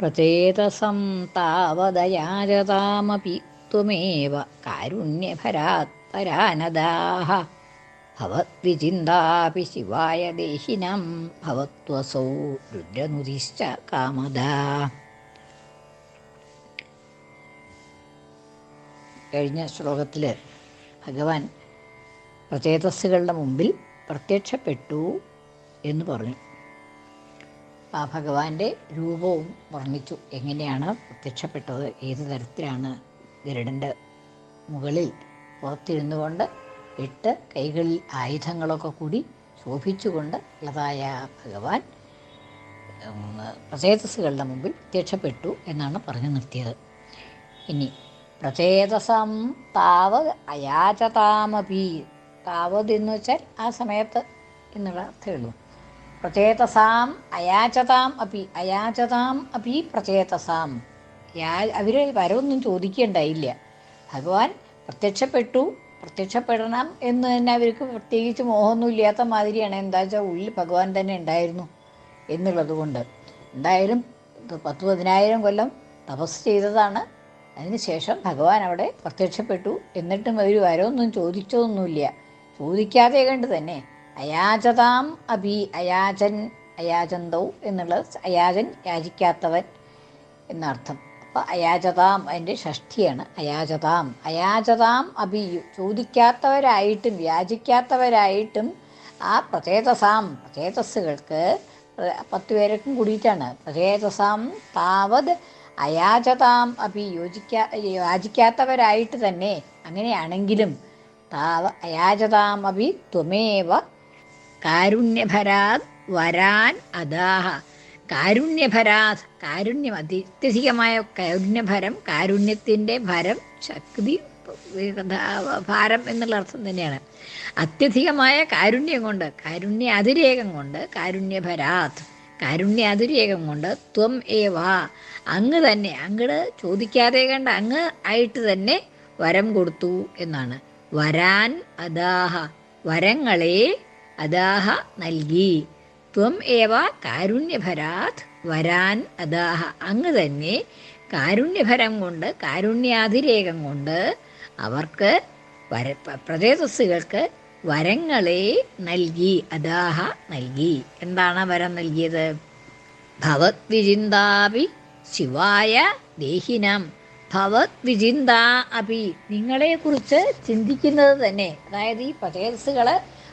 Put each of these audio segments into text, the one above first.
പ്രചേതസം താവദയാജതാമപി കാരുണ്യഭരാത് പരാനദാഹ ഭവദ്വിചിന്താപി ശിവായ ദേഹിനം ഭവത്വസൗ രുദ്രനുതിശ്ച കാമദാ. കഴിഞ്ഞ ശ്ലോകത്തിൽ ഭഗവാൻ പ്രചേതസ്സുകളുടെ മുമ്പിൽ പ്രത്യക്ഷപ്പെട്ടു എന്ന് പറഞ്ഞു. ഭഗവാന്റെ രൂപവും വർണിച്ചു. എങ്ങനെയാണ് പ്രത്യക്ഷപ്പെട്ടത്? ഏത് തരത്തിലാണ് ഗരുഡന്റെ മുകളിൽ പുറത്തിരുന്നു കൊണ്ട് എട്ട് കൈകളിൽ ആയുധങ്ങളൊക്കെ കൂടി ശോഭിച്ചുകൊണ്ട് ഉള്ളതായ ഭഗവാൻ പ്രചേതസ്സുകളുടെ മുമ്പിൽ പ്രത്യക്ഷപ്പെട്ടു എന്നാണ് പറഞ്ഞു നിർത്തിയത്. ഇനി പ്രചേതസം താവ് അയാചതാമപി. താവത് എന്ന് വെച്ചാൽ ആ സമയത്ത് എന്നുള്ള അർത്ഥമേ ഉള്ളൂ. പ്രചേതസാം അയാചതാം അപ്പി അയാചതാം അപ്പി പ്രചേതസാം. അവർ വരവൊന്നും ചോദിക്കേണ്ടായില്ല. ഭഗവാൻ പ്രത്യക്ഷപ്പെട്ടു. പ്രത്യക്ഷപ്പെടണം എന്ന് തന്നെ അവർക്ക് പ്രത്യേകിച്ച് മോഹമൊന്നും ഇല്ലാത്ത മാതിരിയാണ്. എന്താ വെച്ചാൽ ഉള്ളിൽ ഭഗവാൻ തന്നെ ഉണ്ടായിരുന്നു എന്നുള്ളത് കൊണ്ട്. എന്തായാലും പത്ത് പതിനായിരം കൊല്ലം തപസ് ചെയ്തതാണ്. അതിനുശേഷം ഭഗവാൻ അവിടെ പ്രത്യക്ഷപ്പെട്ടു. എന്നിട്ടും അവർ വരവൊന്നും ചോദിച്ചതൊന്നുമില്ല. ചോദിക്കാതെ കണ്ട് തന്നെ അയാചതാം അഭി അയാചൻ അയാചന്തൗ എന്നുള്ളത് അയാചൻ യാചിക്കാത്തവൻ എന്നർത്ഥം. അപ്പോൾ അയാചതാം അതിന്റെ ഷഷ്ഠിയാണ്. അയാചതാം അയാചതാം അഭി ചോദിക്കാത്തവരായിട്ടും യാചിക്കാത്തവരായിട്ടും ആ പ്രചേതസാം പ്രചേതസ്സുകൾക്ക് പത്ത് പേരൊക്കെ കൂടിയിട്ടാണ്. പ്രചേതസാം താവത് അയാചതാം അഭി യോജിക്കാ യാചിക്കാത്തവരായിട്ട് തന്നെ അങ്ങനെയാണെങ്കിലും താവ അയാചതാം അഭി ത്വമേവ കാരുണ്യഭരാത് വരാൻ അദാഹ കാരുണ്യഭരാത് കാരുണ്യം അത്യധികമായ കാരുണ്യഭരം കാരുണ്യത്തിന്റെ ഭരം ശക്തി ഭാരം എന്നുള്ള അർത്ഥം തന്നെയാണ്. അത്യധികമായ കാരുണ്യം കൊണ്ട് കാരുണ്യ അതിരേകം കൊണ്ട് കാരുണ്യഭരാത് കാരുണ്യ അതിരേകം കൊണ്ട് ത്വം ഏവ. അങ്ങ് തന്നെ അങ്ങട് ചോദിക്കാതെ കണ്ട് അങ്ങ് ആയിട്ട് തന്നെ വരം കൊടുത്തു എന്നാണ്. വരാൻ അദാഹ വരങ്ങളെ അദാഹ നൽകി. ത്വം ഏവ കാരുണ്യഭരാത് വരാൻ അദാഹ. അങ്ങ് തന്നെ കാരുണ്യഭരം കൊണ്ട് കാരുണ്യാതിരേകം കൊണ്ട് അവർക്ക് വര പ്രദേശസ്സുകൾക്ക് വരങ്ങളെ നൽകി അദാഹ നൽകി. എന്താണ് വരം നൽകിയത്? ഭവത് വിചിന്താപി ശിവായ ദേഹിനം. ഭവത് വിചിന്ത അപി. നിങ്ങളെക്കുറിച്ച് ചിന്തിക്കുന്നത് തന്നെ. അതായത് ഈ പ്രദേശസ്സുകൾ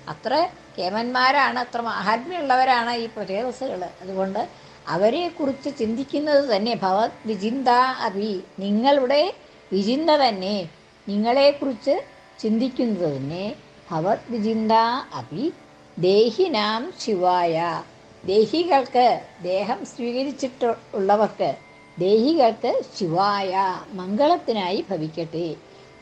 അത്ര കേമന്മാരാണ് അത്ര മഹാത്മ്യമുള്ളവരാണ് ഈ പ്രചേതസ്സുകൾ അതുകൊണ്ട് അവരെക്കുറിച്ച് ചിന്തിക്കുന്നത് തന്നെ ഭവത് വിചിന്ത അപി നിങ്ങളുടെ വിചിന്ത തന്നെ നിങ്ങളെക്കുറിച്ച് ചിന്തിക്കുന്നത് തന്നെ ഭവത് വിചിന്ത അഭി ദേഹിനാം ശിവായ. ദേഹികൾക്ക് ദേഹം സ്വീകരിച്ചിട്ടുള്ളവർക്ക് ദേഹികൾക്ക് ശിവായ മംഗളത്തിനായി ഭവിക്കട്ടെ.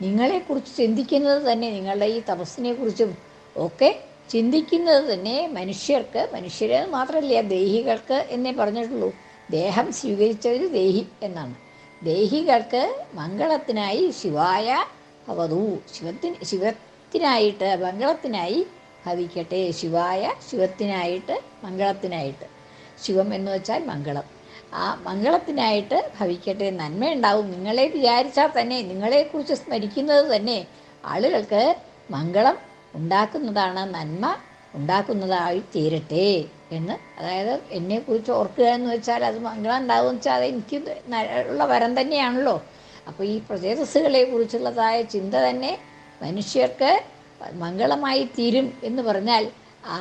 നിങ്ങളെക്കുറിച്ച് ചിന്തിക്കുന്നത് തന്നെ നിങ്ങളുടെ ഈ തപസ്സിനെക്കുറിച്ചും ഒക്കെ ചിന്തിക്കുന്നത് തന്നെ മനുഷ്യർക്ക് മനുഷ്യരെ മാത്രമല്ല ദേഹികൾക്ക് എന്നേ പറഞ്ഞിട്ടുള്ളൂ. ദേഹം സ്വീകരിച്ചവർ ദേഹി എന്നാണ്. ദേഹികൾക്ക് മംഗളത്തിനായി ശിവായ ഭവതു. ശിവത്തിന് ശിവത്തിനായിട്ട് മംഗളത്തിനായി ഭവിക്കട്ടെ. ശിവായ ശിവത്തിനായിട്ട് മംഗളത്തിനായിട്ട്. ശിവം എന്ന് വെച്ചാൽ മംഗളം. ആ മംഗളത്തിനായിട്ട് ഭവിക്കട്ടെ. നന്മയുണ്ടാവും. നിങ്ങളെ വിചാരിച്ചാൽ തന്നെ നിങ്ങളെക്കുറിച്ച് സ്മരിക്കുന്നത് തന്നെ ആളുകൾക്ക് മംഗളം ഉണ്ടാക്കുന്നതാണ് നന്മ ഉണ്ടാക്കുന്നതായി തീരട്ടെ എന്ന്. അതായത് എന്നെക്കുറിച്ച് ഓർക്കുക എന്ന് വെച്ചാൽ അത് മംഗളം എന്ന് വെച്ചാൽ അത് എനിക്ക് ഉള്ള വരം തന്നെയാണല്ലോ. അപ്പോൾ ഈ പ്രചേതസ്സുകളെ കുറിച്ചുള്ളതായ ചിന്ത തന്നെ മനുഷ്യർക്ക് മംഗളമായി തീരും എന്ന് പറഞ്ഞാൽ ആ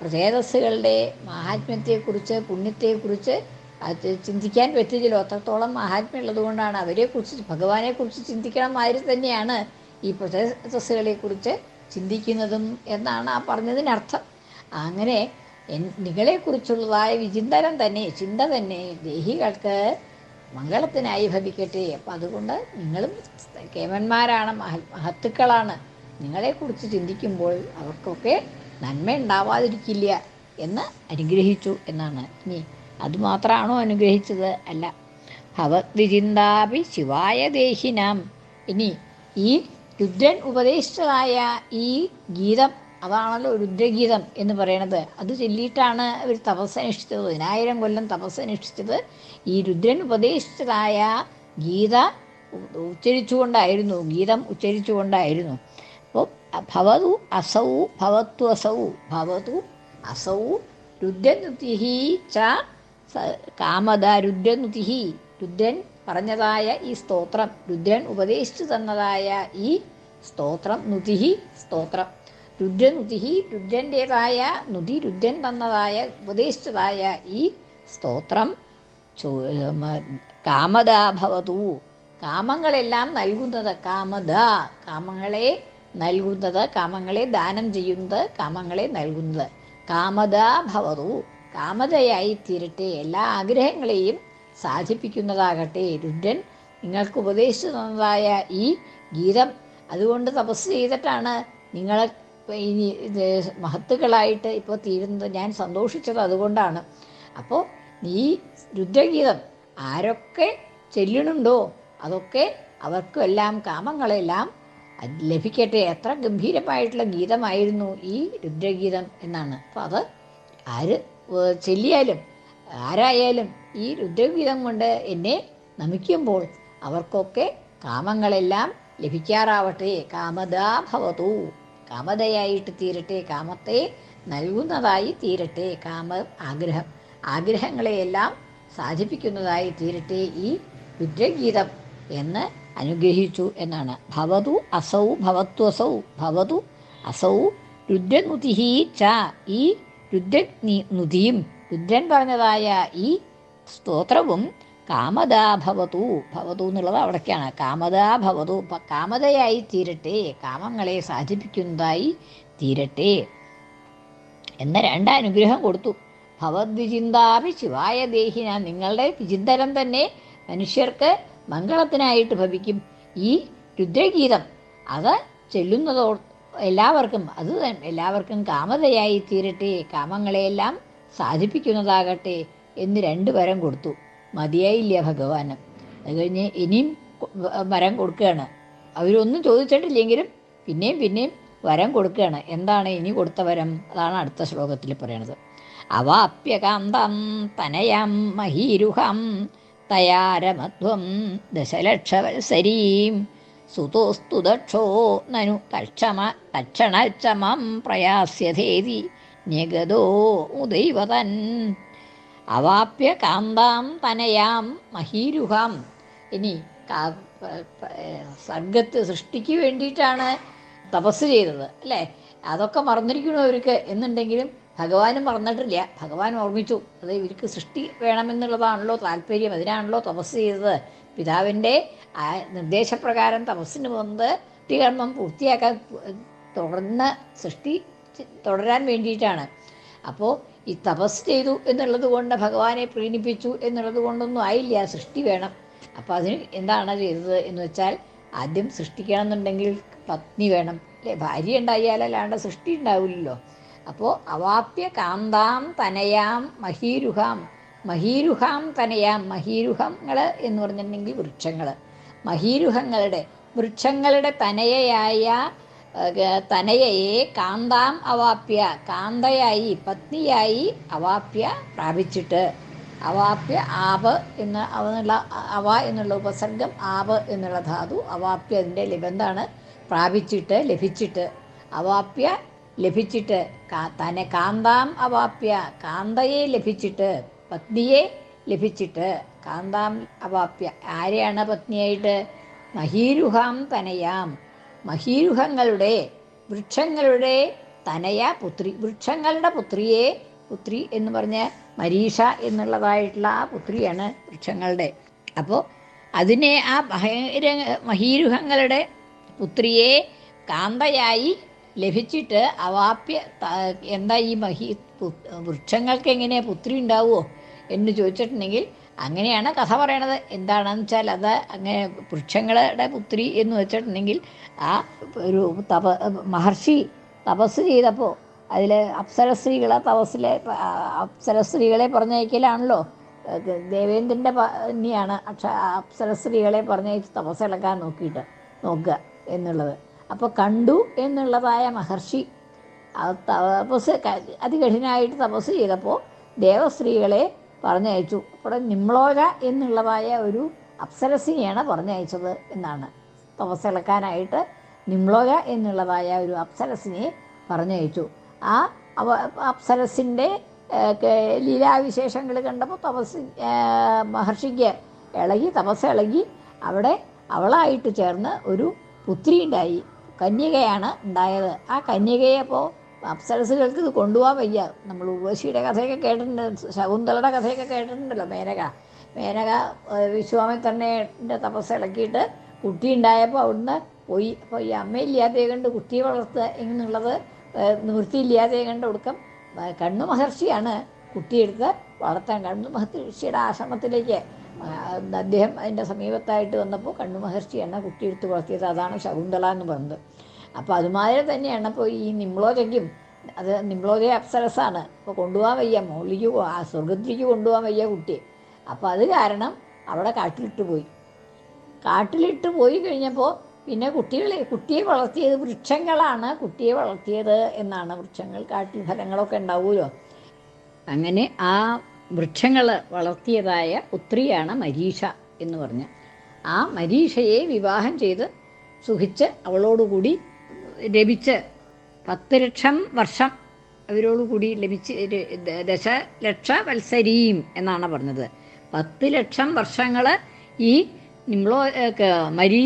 പ്രചേതസ്സുകളുടെ മഹാത്മ്യത്തെക്കുറിച്ച് പുണ്യത്തെക്കുറിച്ച് അത് ചിന്തിക്കാൻ പറ്റില്ല അത്രത്തോളം മഹാത്മ്യമുള്ളത് കൊണ്ടാണ് അവരെക്കുറിച്ച് ഭഗവാനെക്കുറിച്ച് ചിന്തിക്കണം മാതിരി തന്നെയാണ് ഈ പ്രചേതസ്സുകളെക്കുറിച്ച് ചിന്തിക്കുന്നതും എന്നാണ് ആ പറഞ്ഞതിനർത്ഥം. അങ്ങനെ നിങ്ങളെക്കുറിച്ചുള്ളതായ വിചിന്തനം തന്നെ ചിന്ത തന്നെ ദേഹികൾക്ക് മംഗളത്തിനായി ഭവിക്കട്ടെ. അപ്പം അതുകൊണ്ട് നിങ്ങളും കേമന്മാരാണ് മഹ മഹത്തുക്കളാണ്. നിങ്ങളെക്കുറിച്ച് ചിന്തിക്കുമ്പോൾ അവർക്കൊക്കെ നന്മ ഉണ്ടാവാതിരിക്കില്ല എന്ന് അനുഗ്രഹിച്ചു എന്നാണ്. ഇനി അതുമാത്രമാണോ അനുഗ്രഹിച്ചത്? അല്ല. ഭവത് വിചിന്താപി ശിവായ ദേഹിനാം. ഇനി ഈ രുദ്രൻ ഉപദേശിച്ചതായ ഈ ഗീതം അതാണല്ലോ രുദ്രഗീതം എന്ന് പറയണത്. അത് ചൊല്ലിയിട്ടാണ് അവർ തപസ്സനുഷ്ഠിച്ചത് പതിനായിരം കൊല്ലം തപസ്സനുഷ്ഠിച്ചത് ഈ രുദ്രൻ ഉപദേശിച്ചതായ ഗീത ഉച്ചരിച്ചുകൊണ്ടായിരുന്നു. ഗീതം ഉച്ചരിച്ചുകൊണ്ടായിരുന്നു. അപ്പോൾ ഭവതു അസൗ ഭവത്വ അസൗ ഭവതു അസൗ രുദ്രനുതിഹി ച കാമത രുദ്രനുതിഹി. രുദ്രൻ പറഞ്ഞതായ ഈ സ്തോത്രം. രുദ്രൻ ഉപദേശിച്ചു തന്നതായ ഈ സ്തോത്രം. നുതിഹി സ്തോത്രം. രുദ്രനുതിഹി രുദ്രന്റേതായ നുതി രുദ്രൻ തന്നതായ ഉപദേശിച്ചതായ ഈ സ്തോത്രം മ- ഭവതു. കാമങ്ങളെല്ലാം നൽകുന്നത് കാമദ. കാമങ്ങളെ നൽകുന്നത് കാമങ്ങളെ ദാനം ചെയ്യുന്നത് കാമങ്ങളെ നൽകുന്നത്. കാമദ ഭവതു. കാമതയായി തീരട്ടെ. എല്ലാ ആഗ്രഹങ്ങളെയും സാധിപ്പിക്കുന്നതാകട്ടെ. രുദ്രൻ നിങ്ങൾക്ക് ഉപദേശിച്ചു തന്നതായ ഈ ഗീതം അതുകൊണ്ട് തപസ് ചെയ്തിട്ടാണ് നിങ്ങൾ ഇനി മഹത്തുക്കളായിട്ട് ഇപ്പോൾ തീരുന്നത്. ഞാൻ സന്തോഷിച്ചത് അതുകൊണ്ടാണ്. അപ്പോൾ ഈ രുദ്രഗീതം ആരൊക്കെ ചെല്ലണുണ്ടോ അതൊക്കെ അവർക്കെല്ലാം കാമങ്ങളെല്ലാം ലഭിക്കട്ടെ. എത്ര ഗംഭീരമായിട്ടുള്ള ഗീതമായിരുന്നു ഈ രുദ്രഗീതം എന്നാണ്. അപ്പോൾ അത് ആര് ചെല്ലിയാലും ആരായാലും ഈ രുദ്രഗീതം കൊണ്ട് എന്നെ നമിക്കുമ്പോൾ അവർക്കൊക്കെ കാമങ്ങളെല്ലാം ലഭിക്കാറാവട്ടെ. കാമദാ ഭവതു കാമതയായിട്ട് തീരട്ടെ. കാമത്തെ നൽകുന്നതായി തീരട്ടെ. കാമ ആഗ്രഹം ആഗ്രഹങ്ങളെയെല്ലാം സാധിപ്പിക്കുന്നതായി തീരട്ടെ ഈ രുദ്രഗീതം എന്ന് അനുഗ്രഹിച്ചു എന്നാണ്. ഭവതു അസൗ ഭവത്വസൗ. ഭവതു അസൗ രുദ്രനുതിഹി ച ഈ രുദ്ര നുതിയും രുദ്രൻ പറഞ്ഞതായ ഈ സ്തോത്രവും കാമതാ ഭവതു ഭവതു എന്നുള്ളത് അവിടേക്കാണ് കാമതാ ഭവതു കാമതയായി തീരട്ടെ കാമങ്ങളെ സാധിപ്പിക്കുന്നതായി തീരട്ടെ എന്ന രണ്ട് അനുഗ്രഹം കൊടുത്തു. ഭവദ്വിചിന്താപി ശിവായ ദേഹിന നിങ്ങളുടെ വിചിന്തനം തന്നെ മനുഷ്യർക്ക് മംഗളത്തിനായിട്ട് ഭവിക്കും. ഈ രുദ്രഗീതം അത് ചെല്ലുന്നതോ എല്ലാവർക്കും അത് എല്ലാവർക്കും കാമതയായി തീരട്ടെ കാമങ്ങളെയെല്ലാം സാധിപ്പിക്കുന്നതാകട്ടെ എന്ന് രണ്ട് വരം കൊടുത്തു. മതിയായില്ല ഭഗവാന്. അത് കഴിഞ്ഞ് ഇനിയും വരം കൊടുക്കുകയാണ്. അവരൊന്നും ചോദിച്ചിട്ടില്ലെങ്കിലും പിന്നെയും പിന്നെയും വരം കൊടുക്കുകയാണ്. എന്താണ് ഇനി കൊടുത്ത വരം? അതാണ് അടുത്ത ശ്ലോകത്തിൽ പറയണത്. അവാപ്യകാന്തം തനയം മഹീരുഹം തയാരമധ്വം ദശലക്ഷവത്സരീം സുതോസ്തു ദക്ഷോ നനു തക്ഷമ തക്ഷണക്ഷമം പ്രയാസ്യധേതി ന്യഗതോ ഉദൈവതൻ. അവാപ്യ കാന്താം തനയാം മഹീരുഹാം. ഇനി സർഗത്ത് സൃഷ്ടിക്ക് വേണ്ടിയിട്ടാണ് തപസ് ചെയ്തത് അല്ലേ? അതൊക്കെ മറന്നിരിക്കുന്നു അവർക്ക് എന്നുണ്ടെങ്കിലും ഭഗവാനും മറന്നിട്ടില്ല. ഭഗവാൻ ഓർമ്മിച്ചു അത് ഇവർക്ക് സൃഷ്ടി വേണമെന്നുള്ളതാണല്ലോ താല്പര്യം അതിനാണല്ലോ തപസ് ചെയ്തത്. പിതാവിന്റെ ആ നിർദ്ദേശപ്രകാരം തപസ്സിന് വന്ന് കുട്ടികർമ്മം പൂർത്തിയാക്കാൻ തുടർന്ന് സൃഷ്ടി തുടരാൻ വേണ്ടിയിട്ടാണ്. അപ്പോൾ ഈ തപസ് ചെയ്തു എന്നുള്ളത് കൊണ്ട് ഭഗവാനെ പ്രീണിപ്പിച്ചു എന്നുള്ളത് കൊണ്ടൊന്നും ആയില്ല. സൃഷ്ടി വേണം. അപ്പോൾ അതിന് എന്താണ് ചെയ്തത് എന്ന് വെച്ചാൽ ആദ്യം സൃഷ്ടിക്കണം എന്നുണ്ടെങ്കിൽ പത്നി വേണം. അല്ലേ? ഭാര്യ ഉണ്ടായാലല്ലാണ്ട് സൃഷ്ടി ഉണ്ടാവില്ലല്ലോ. അപ്പോൾ അവാപ്യ കാന്താം തനയാം മഹീരുഹാം. മഹീരുഹാം തനയാം മഹീരുഹങ്ങൾ എന്ന് പറഞ്ഞിട്ടുണ്ടെങ്കിൽ വൃക്ഷങ്ങൾ മഹീരുഹങ്ങളുടെ വൃക്ഷങ്ങളുടെ തനയയായ തനയയെ കാന്താം അവാപ്യ കാന്തയായി പത്നിയായി അവാപ്യ പ്രാപിച്ചിട്ട്. അവാപ്യ ആപ് എന്ന അവന്നുള്ള അവ എന്നുള്ള ഉപസർഗം ആപ് എന്നുള്ള ധാതു അവാപ്യ അതിന്റെ ലിബന്ധാണ് പ്രാപിച്ചിട്ട് ലഭിച്ചിട്ട്. അവാപ്യ ലഭിച്ചിട്ട് കാ- തന കാന്താം അവാപ്യ കാന്തയെ ലഭിച്ചിട്ട് പത്നിയെ ലഭിച്ചിട്ട്. കാന്താം അവാപ്യ ആരെയാണ് പത്നിയായിട്ട്? മഹീരുഹാം തനയാം. മഹീരുഹങ്ങളുടെ വൃക്ഷങ്ങളുടെ തനയ പുത്രി. വൃക്ഷങ്ങളുടെ പുത്രിയെ പുത്രി എന്ന് പറഞ്ഞ മരീഷ എന്നുള്ളതായിട്ടുള്ള ആ പുത്രിയാണ് വൃക്ഷങ്ങളുടെ. അപ്പോൾ അതിനെ ആ മഹീര മഹീരുഹങ്ങളുടെ പുത്രിയെ കാന്തയായി ലഭിച്ചിട്ട് അവാപ്യ എന്താ ഈ മഹി വൃക്ഷങ്ങൾക്ക് എങ്ങനെ പുത്രി ഉണ്ടാവുമോ എന്ന് ചോദിച്ചിട്ടുണ്ടെങ്കിൽ അങ്ങനെയാണ് കഥ പറയണത്. എന്താണെന്ന് വെച്ചാൽ അത് അങ്ങനെ വൃക്ഷങ്ങളുടെ പുത്രി എന്ന് വെച്ചിട്ടുണ്ടെങ്കിൽ ആ ഒരു തപ മഹർഷി തപസ് ചെയ്തപ്പോൾ അതിൽ അപ്സരസ്ത്രീകളെ തപസ്സിലെ അപ്സരസ്ത്രീകളെ പറഞ്ഞയക്കലാണല്ലോ. ദേവേന്ദ്രന്റെ തന്നെയാണ് അക്ഷ അപ്സരസ്ത്രീകളെ പറഞ്ഞയച്ച് തപസ്സിളക്കാൻ നോക്കിയിട്ട് നോക്കുക എന്നുള്ളത്. അപ്പോൾ കണ്ടു എന്നുള്ളതായ മഹർഷി തപസ് അതികഠിനായിട്ട് തപസ് ചെയ്തപ്പോൾ ദേവസ്ത്രീകളെ പറഞ്ഞയച്ചു. അവിടെ നിമ്ലോക എന്നുള്ളതായ ഒരു അപ്സരസിനെയാണ് പറഞ്ഞയച്ചത് എന്നാണ്. തപസ്സിളക്കാനായിട്ട് നിമ്ലോക എന്നുള്ളതായ ഒരു അപ്സരസിനെ പറഞ്ഞയച്ചു. ആ അപ്സരസിന്റെ ലീലാവിശേഷങ്ങൾ കണ്ടപ്പോൾ തപസ് മഹർഷിക്ക് ഇളകി തപസ് ഇളകി അവിടെ അവളായിട്ട് ചേർന്ന് ഒരു പുത്രി ഉണ്ടായി. കന്യകയാണ് ഉണ്ടായത്. ആ കന്യകയെ അപ്പോൾ അപ്സരസുകൾക്ക് ഇത് കൊണ്ടുപോകാൻ വയ്യ. നമ്മൾ ഉർവശിയുടെ കഥയൊക്കെ കേട്ടിട്ടുണ്ട്. ശകുന്തളയുടെ കഥയൊക്കെ കേട്ടിട്ടുണ്ടല്ലോ മേനക. മേനക തന്നെ തപസ് ഇളക്കിയിട്ട് കുട്ടി ഉണ്ടായപ്പോൾ അവിടുന്ന് പോയി. അപ്പോൾ ഈ അമ്മയില്ലാതെ കണ്ട് കുട്ടിയെ വളർത്തുക എന്നുള്ളത് നിവൃത്തിയില്ലാതെ കണ്ട് ഒടുക്കം കണ്ണു മഹർഷിയാണ് കുട്ടിയെടുത്ത് വളർത്താൻ. കണ്ണു മഹർഷിയുടെ ആശ്രമത്തിലേക്ക് അദ്ദേഹം അതിന്റെ സമീപത്തായിട്ട് വന്നപ്പോൾ കണ്ണു മഹർഷിയാണ് കുട്ടിയെടുത്ത് വളർത്തിയത്. അതാണ് ശകുന്തള എന്ന് പറയുന്നത് അപ്പോൾ അതുമാതിരി തന്നെയാണ് ഇപ്പോൾ ഈ നിമ്ലോജയ്ക്കും അത് നിമ്ലോജ അപ്സരസാണ്. ഇപ്പോൾ കൊണ്ടുപോകാൻ വയ്യ മുകളിലേക്ക് ആ സ്വർഗത്തിലേക്ക് കൊണ്ടുപോകാൻ വയ്യ കുട്ടിയെ അപ്പോൾ അത് കാരണം അവിടെ കാട്ടിലിട്ട് പോയി. കാട്ടിലിട്ട് പോയി കഴിഞ്ഞപ്പോൾ പിന്നെ കുട്ടികളെ കുട്ടിയെ വളർത്തിയത് വൃക്ഷങ്ങളാണ്. കുട്ടിയെ വളർത്തിയത് എന്നാണ് വൃക്ഷങ്ങൾ കാട്ടിൽ ഫലങ്ങളൊക്കെ ഉണ്ടാവുമല്ലോ. അങ്ങനെ ആ വൃക്ഷങ്ങൾ വളർത്തിയതായ ഉത്രിയാണ് മരീഷ എന്ന് പറഞ്ഞ്. ആ മരീഷയെ വിവാഹം ചെയ്ത് സുഖിച്ച് അവളോടുകൂടി ലഭിച്ച് പത്ത് ലക്ഷം വർഷം അവരോടുകൂടി ലഭിച്ച് ദശലക്ഷ വത്സരീം എന്നാണ് പറഞ്ഞത്. പത്ത് ലക്ഷം വർഷങ്ങൾ ഈ നിങ്ങളോ മരീ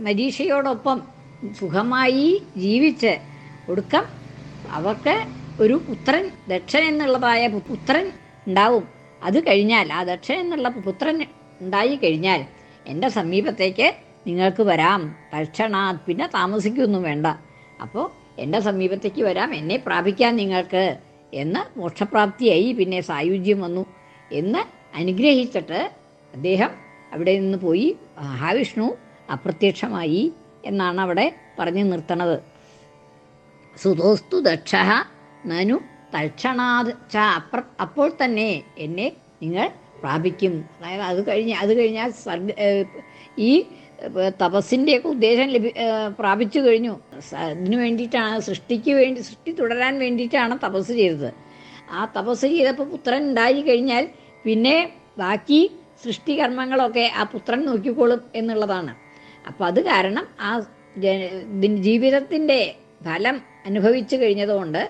മരീഷയോടൊപ്പം സുഖമായി ജീവിച്ച് ഒടുക്കം അവർക്ക് ഒരു പുത്രൻ ദക്ഷൻ എന്നുള്ളതായ പുത്രൻ ഉണ്ടാവും. അത് കഴിഞ്ഞാൽ ആ ദക്ഷൻ എന്നുള്ള പുത്രൻ ഉണ്ടായി കഴിഞ്ഞാൽ എന്റെ സമീപത്തേക്ക് നിങ്ങൾക്ക് വരാം. തൽക്ഷണാത് പിന്നെ താമസിക്കൊന്നും വേണ്ട. അപ്പോൾ എന്റെ സമീപത്തേക്ക് വരാം. എന്നെ പ്രാപിക്കാൻ നിങ്ങൾക്ക്. എന്ന് മോക്ഷപ്രാപ്തിയായി പിന്നെ സായുജ്യം വന്നു. എന്ന് അനുഗ്രഹിച്ചിട്ട് അദ്ദേഹം അവിടെ നിന്ന് പോയി. മഹാവിഷ്ണു അപ്രത്യക്ഷമായി എന്നാണ് അവിടെ പറഞ്ഞു നിർത്തണത്. സുതോസ്തു ദക്ഷ നനു തൽക്ഷണാ അപ്പോൾ തന്നെ എന്നെ നിങ്ങൾ പ്രാപിക്കും. അതായത് അത് കഴിഞ്ഞ് അത് കഴിഞ്ഞാൽ ഈ തപസ്സിന്റെയൊക്കെ ഉദ്ദേശം ലഭി പ്രാപിച്ചു കഴിഞ്ഞു. അതിനു വേണ്ടിയിട്ടാണ് സൃഷ്ടിക്ക് വേണ്ടി സൃഷ്ടി തുടരാൻ വേണ്ടിയിട്ടാണ് തപസ് ചെയ്തത്. ആ തപസ് ചെയ്തപ്പോൾ പുത്രൻ ഉണ്ടായി കഴിഞ്ഞാൽ പിന്നെ ബാക്കി സൃഷ്ടികർമ്മങ്ങളൊക്കെ ആ പുത്രൻ നോക്കിക്കോളും എന്നുള്ളതാണ്. അപ്പം അത് കാരണം ആ ജീവിതത്തിന്റെ ഫലം അനുഭവിച്ചു കഴിഞ്ഞതുകൊണ്ട്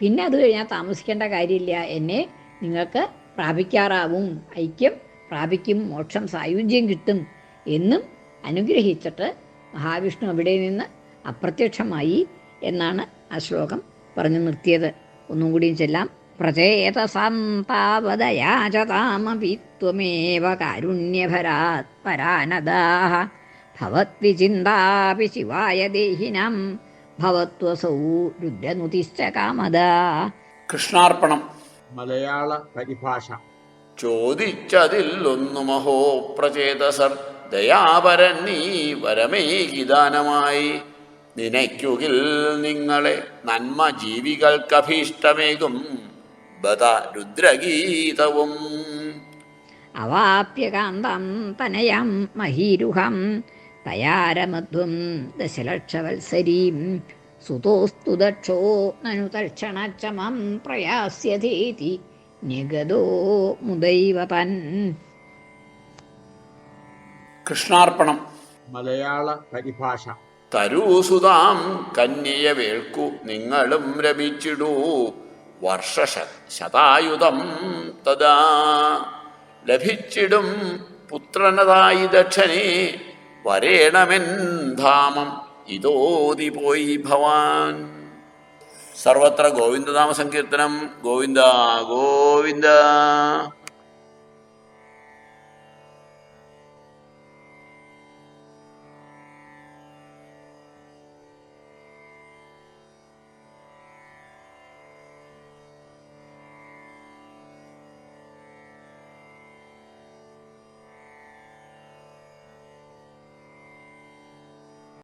പിന്നെ അത് കഴിഞ്ഞാൽ താമസിക്കേണ്ട കാര്യമില്ല. എന്നെ നിങ്ങൾക്ക് പ്രാപിക്കാറാവും. ഐക്യം പ്രാപിക്കും മോക്ഷം സായുജ്യം കിട്ടും എന്നും അനുഗ്രഹിച്ചിട്ട് മഹാവിഷ്ണു അവിടെ നിന്ന് അപ്രത്യക്ഷമായി എന്നാണ് ആ ശ്ലോകം പറഞ്ഞു നിർത്തിയത്. ഒന്നും കൂടിയും ചെല്ലാം. പ്രചേതസാന്താവതയാചതാമപി ത്വമേവ കാരുണ്യഭരാത് പരാനദാഹ. ഭവത്വിചിന്താപി ശിവായ ദേഹിനം. ഭവത്വസൗ രുദ്രനുതിശ്ച കാമദ. കൃഷ്ണാർപ്പണം. മലയാള പരിഭാഷ. ചോദിച്ചതിൽ ഒന്നു മഹോ പ്രചേതസർ ദയാപരൻ നീ വരമേകിദാനമായി നിനയ്ക്കുകിൽ നിങ്ങളെ നന്മ ജീവികൾക്കഭീഷ്ടമേകും. ബത രുദ്രഗീതവും. അവാപ്യകാന്തം തനയം മഹീരുഹം. തയാരമധ്വം ദശലക്ഷവത്സരീം സുതോസ്തു ദക്ഷോ നനു തൽക്ഷണക്ഷമം പ്രയാസ്യതീതി നിഗതോ മുദൈവതൻ കൃഷ്ണാർപ്പണം. മലയാള പരിഭാഷ. തരൂസുതാം കന്യയ വേൾക്കു നിങ്ങളും രമിച്ചിടൂ വർഷ ശതായുധം തഥാ ലഭിച്ചിടും പുത്രനതായി ദക്ഷനെ വരേണമെൻ ധാമം ഇതോതി പോയി ഭവാൻ. സർവത്ര ഗോവിന്ദനാമ സങ്കീർത്തനം ഗോവിന്ദ ഗോവിന്ദ.